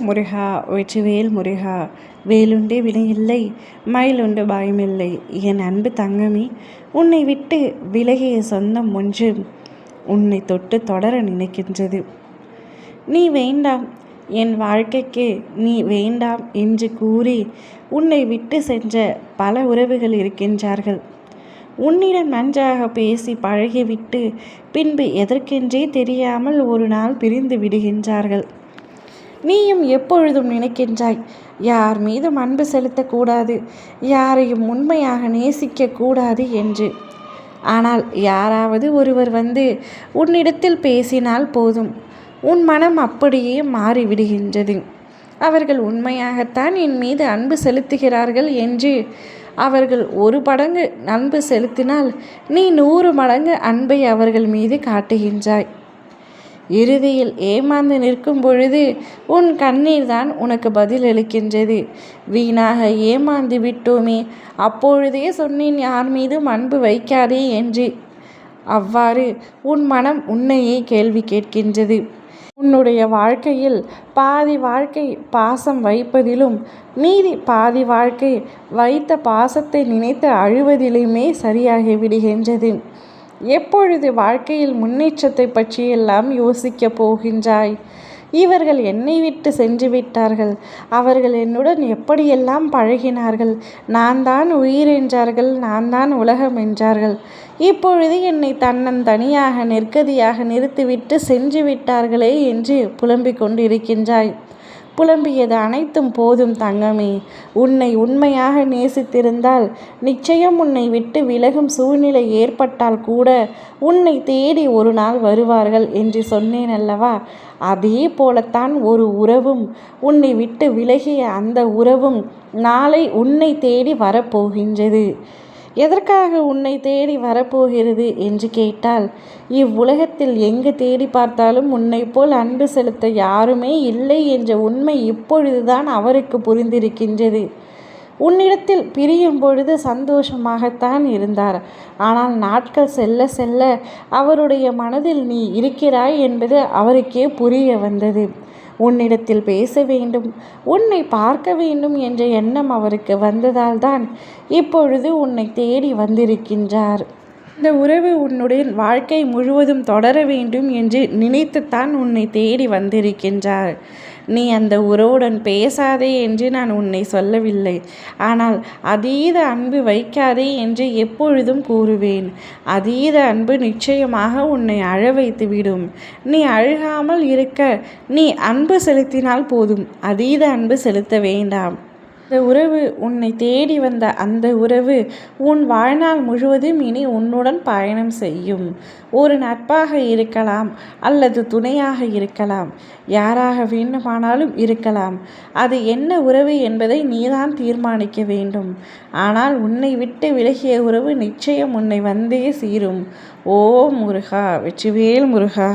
முருகா வெற்றிவேல் முருகா வேலுண்டு வினையில்லை மயிலுண்டு பயமில்லை. என் அன்பு தங்கமே உன்னை விட்டு விலகிய சொந்தம் ஒன்று உன்னை தொட்டு தொடர நினைக்கின்றது. நீ வேண்டாம் என் வாழ்க்கைக்கு நீ வேண்டாம் என்று கூறி உன்னை விட்டு சென்ற பல உறவுகள் இருக்கின்றார்கள். உன்னிடம் நன்றாக பேசி பழகிவிட்டு பின்பு எதற்கென்றே தெரியாமல் ஒரு நாள் பிரிந்து விடுகின்றார்கள். நீயும் எப்பொழுதும் நினைக்கின்றாய். யார் மீதும் அன்பு செலுத்தக்கூடாது. யாரையும் உண்மையாக நேசிக்கக்கூடாது என்று. ஆனால் யாராவது ஒருவர் வந்து உன்னிடத்தில் பேசினால் போதும். உன் மனம் அப்படியே மாறிவிடுகின்றது. அவர்கள் உண்மையாகத்தான் என் மீது அன்பு செலுத்துகிறார்கள் என்று. அவர்கள் ஒரு மடங்கு அன்பு செலுத்தினால் நீ நூறு மடங்கு அன்பை அவர்கள் மீது காட்டுகின்றாய். இறுதியில் ஏமாந்து நிற்கும் பொழுது உன் கண்ணீர் தான் உனக்கு பதில் அளிக்கின்றது வீணாக ஏமாந்து விட்டோமே அப்பொழுதே சொன்னேன் யார் மீதும் அன்பு வைக்காதே என்று. அவ்வாறு உன் மனம் உன்னையே கேள்வி கேட்கின்றது. உன்னுடைய வாழ்க்கையில் பாதி வாழ்க்கை பாசம் வைப்பதிலும் மீதி பாதி வாழ்க்கை வைத்த பாசத்தை நினைத்து அழுவதிலுமே சரியாகி விடுகின்றது. எப்பொழுது வாழ்க்கையில் முன்னேற்றத்தை பற்றியெல்லாம் யோசிக்கப் போகின்றாய்? இவர்கள் என்னை விட்டு சென்று விட்டார்கள். அவர்கள் என்னுடன் எப்படியெல்லாம் பழகினார்கள்? நான் தான் உயிர் என்றார்கள் நான் தான் உலகம் என்றார்கள். இப்பொழுது என்னை தன்னன் தனியாக நெற்கதியாக நிறுத்திவிட்டு சென்று விட்டார்களே என்று புலம்பிக் கொண்டிருக்கின்றாய். புலம்பியது அனைத்தும் போதும் தங்கமே. உன்னை உண்மையாக நேசித்திருந்தால் நிச்சயம் உன்னை விட்டு விலகும் சூழ்நிலை ஏற்பட்டால் கூட உன்னை தேடி ஒரு நாள் வருவார்கள் என்று சொன்னேன் அல்லவா? அதே போலத்தான் ஒரு உறவும் உன்னை விட்டு விலகிய அந்த உறவும் நாளை உன்னை தேடி வரப்போகின்றது. எதற்காக உன்னை தேடி வரப்போகிறது என்று கேட்டால் இவ்வுலகத்தில் எங்கு தேடி பார்த்தாலும் உன்னை போல் அன்பு செலுத்த யாருமே இல்லை என்ற உண்மை இப்பொழுதுதான் அவருக்கு புரிந்திருக்கின்றது. உன்னிடத்தில் பிரியும் பொழுது சந்தோஷமாகத்தான் இருந்தார். ஆனால் நாட்கள் செல்ல செல்ல அவருடைய மனதில் நீ இருக்கிறாய் என்பது அவருக்கே புரிய வந்தது. உன்னிடத்தில் பேச வேண்டும் உன்னை பார்க்க வேண்டும் என்ற எண்ணம் அவருக்கு வந்ததால் தான் இப்பொழுது உன்னை தேடி வந்திருக்கின்றார். இந்த உறவு உன்னுடைய வாழ்க்கை முழுவதும் தொடர வேண்டும் என்று நினைத்துத்தான் உன்னை தேடி வந்திருக்கின்றார். நீ அந்த உறவுடன் பேசாதே என்று நான் உன்னை சொல்லவில்லை. ஆனால் அதீத அன்பு வைக்காதே என்று எப்பொழுதும் கூறுவேன். அதீத அன்பு நிச்சயமாக உன்னை அழ வைத்துவிடும். நீ அழுகாமல் இருக்க. நீ அன்பு செலுத்தினால் போதும். அதீத அன்பு செலுத்த வேண்டாம். அந்த உறவு உன்னை தேடி வந்த அந்த உறவு உன் வாழ்நாள் முழுவதும் இனி உன்னுடன் பயணம் செய்யும். ஒரு நட்பாக இருக்கலாம் அல்லது துணையாக இருக்கலாம். யாராக வேண்டுமானாலும் இருக்கலாம். அது என்ன உறவு என்பதை நீதான் தீர்மானிக்க வேண்டும். ஆனால் உன்னை விட்டு விலகிய உறவு நிச்சயம் உன்னை வந்தே சீரும். ஓ முருகா வெற்றிவேல் முருகா.